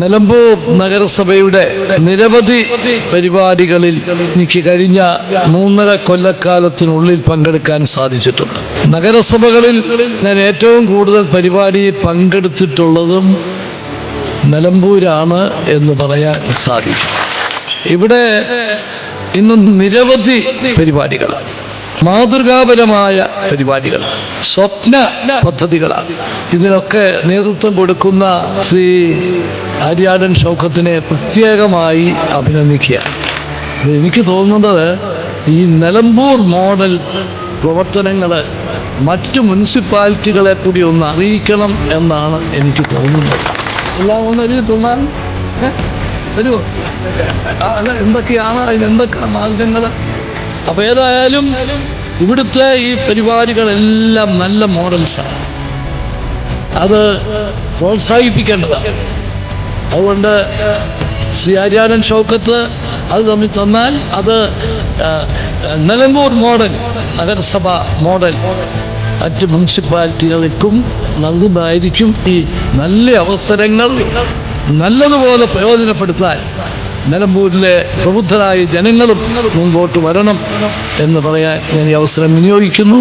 നിലമ്പൂർ നഗരസഭയുടെ നിരവധി പരിപാടികളിൽ എനിക്ക് കഴിഞ്ഞ മൂന്നര കൊല്ലക്കാലത്തിനുള്ളിൽ പങ്കെടുക്കാൻ സാധിച്ചിട്ടുണ്ട്. നഗരസഭകളിൽ ഞാൻ ഏറ്റവും കൂടുതൽ പരിപാടിയിൽ പങ്കെടുത്തിട്ടുള്ളതും നിലമ്പൂരാണ് എന്ന് പറയാൻ സാധിക്കും. ഇവിടെ ഇന്ന് നിരവധി പരിപാടികളാണ്. മാതൃകാപരമായ പരിപാടികൾ സ്വപ്ന പദ്ധതികളാണ്. ഇതിനൊക്കെ നേതൃത്വം കൊടുക്കുന്ന ശ്രീ ആര്യാടൻ ഷൗക്കത്തിനെ പ്രത്യേകമായി അഭിനന്ദിക്കുക. എനിക്ക് തോന്നുന്നത് ഈ നിലമ്പൂർ മോഡൽ പ്രവർത്തനങ്ങൾ മറ്റ് മുനിസിപ്പാലിറ്റികളെ കൂടി ഒന്ന് അറിയിക്കണം എന്നാണ് എനിക്ക് തോന്നുന്നത്. എല്ലാം ഒന്ന് അരി തോന്നാൻ? വരുമോ അല്ല എന്തൊക്കെയാണ് അതിന് എന്തൊക്കെ മാർഗങ്ങൾ അപ്പോൾ ഏതായാലും ഇവിടുത്തെ ഈ പരിപാടികളെല്ലാം നല്ല മോഡൽസാണ്. അത് പ്രോത്സാഹിപ്പിക്കേണ്ടതാണ്. അതുകൊണ്ട് ശ്രീ ആര്യാനൻ ഷൗക്കത്ത് അത് തമ്മിൽ തന്നാൽ അത് നിലമ്പൂർ മോഡൽ നഗരസഭ മോഡൽ മറ്റ് മുനിസിപ്പാലിറ്റികൾക്കും നൽകുന്നതായിരിക്കും ഈ നല്ല അവസരങ്ങൾ നല്ലതുപോലെ പ്രയോജനപ്പെടുത്താൻ നിലമ്പൂരിലെ പ്രബുദ്ധരായ ജനങ്ങളും മുമ്പോട്ട് വരണം എന്ന് പറയാൻ ഞാൻ ഈ അവസരം വിനിയോഗിക്കുന്നു.